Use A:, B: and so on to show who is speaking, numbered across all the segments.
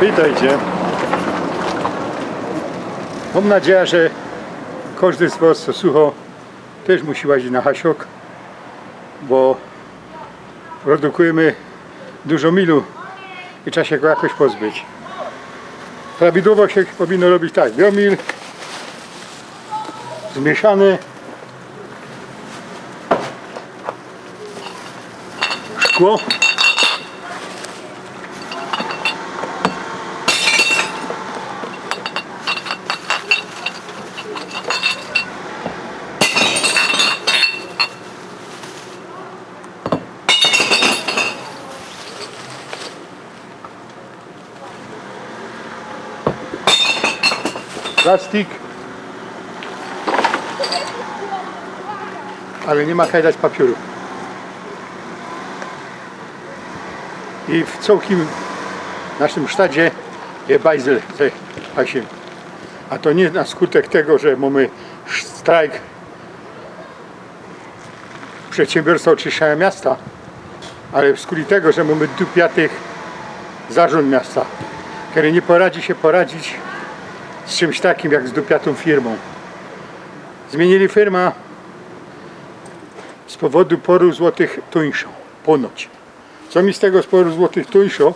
A: Witajcie. Mam nadzieję, że każdy z Was, co słucha, też musi łazić na hasiok, bo produkujemy dużo milu i trzeba się go jakoś pozbyć. Prawidłowo się powinno robić tak, biomil zmieszany szkło plastik. Ale nie ma kaj dać papieru. I w całkiem naszym sztadzie jest bajzel a to nie na skutek tego, że mamy strajk przedsiębiorstwa oczyszczania miasta ale w skutku tego, że mamy dupiatych zarząd miasta który nie poradzi się poradzić z czymś takim jak z dupiatą firmą. Zmienili firmę z powodu poru złotych tuńszą. Ponoć. Co mi z tego z poru złotych tuńszą,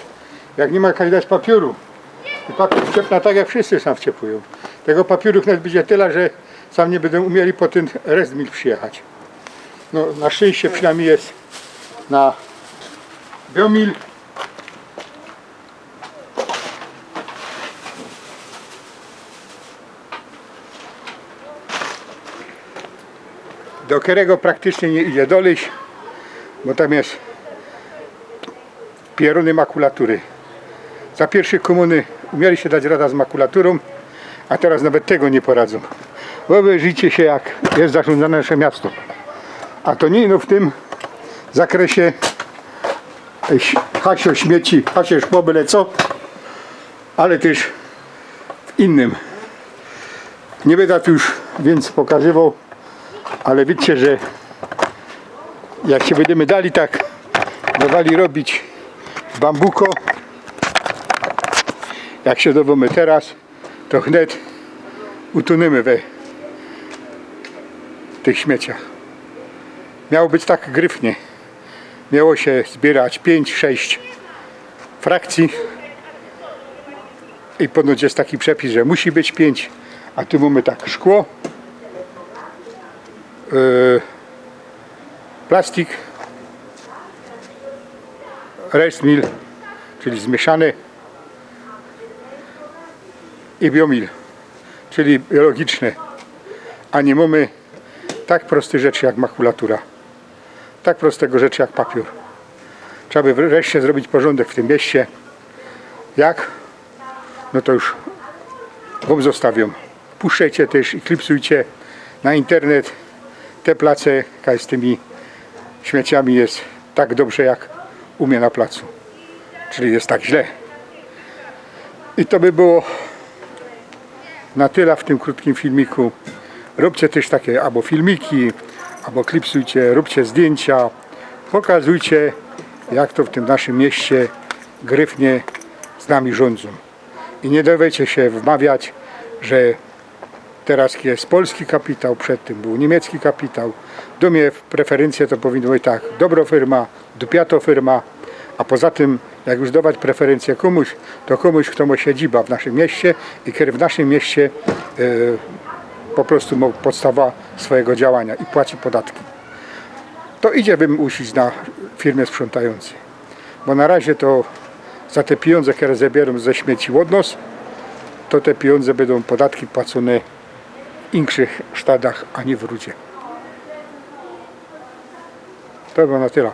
A: jak nie ma jak dać papieru. I papier wciepna tak jak wszyscy sam wciepują. Tego papieru nawet będzie tyle, że sam nie będą umieli po ten restmil przyjechać. No na szczęście przynajmniej jest na biomil do którego praktycznie nie idzie doleś, bo tam jest pieruny makulatury. Za pierwszej komuny umieli się dać rada z makulaturą, a teraz nawet tego nie poradzą. Wyobraźcie się jak jest zarządzane nasze miasto. A to nie no w tym zakresie hasio śmieci, hasio szkło, byle co, ale też w innym. Nie będę tu już więc pokazywał, ale wiecie, że jak się będziemy dali tak dawali robić bambuko jak się dowiemy teraz to wnet utonemy we tych śmieciach. Miało być tak gryfnie. Miało się zbierać 5-6 frakcji. I ponoć jest taki przepis, że musi być 5 a tu mamy tak szkło plastik, restmil, czyli zmieszany i biomil, czyli biologiczny, a nie mamy tak proste rzeczy jak makulatura, tak prostego rzeczy jak papier. Trzeba by wreszcie zrobić porządek w tym mieście. Jak? No to już Wam zostawiam. Puszczajcie też i klipsujcie na internet te place, z tymi śmieciami jest tak dobrze jak u mnie na placu. Czyli jest tak źle. I to by było na tyle w tym krótkim filmiku. Róbcie też takie albo filmiki, albo klipsujcie, róbcie zdjęcia, pokazujcie jak to w tym naszym mieście gryfnie z nami rządzą. I nie dawajcie się wmawiać, że teraz jest polski kapitał, przed tym był niemiecki kapitał. Do mnie preferencje to powinno być tak, dobro firma, dupiato firma, a poza tym jak już dawać preferencje komuś, to komuś, kto ma siedziba w naszym mieście i który w naszym mieście e, po prostu ma podstawa swojego działania i płaci podatki. To idzie wymusić na firmie sprzątającej. Bo na razie to za te pieniądze, które zabieram ze śmieci od to te pieniądze będą podatki płacone w inszych sztadach, a nie w Rudzie. To było na tyle.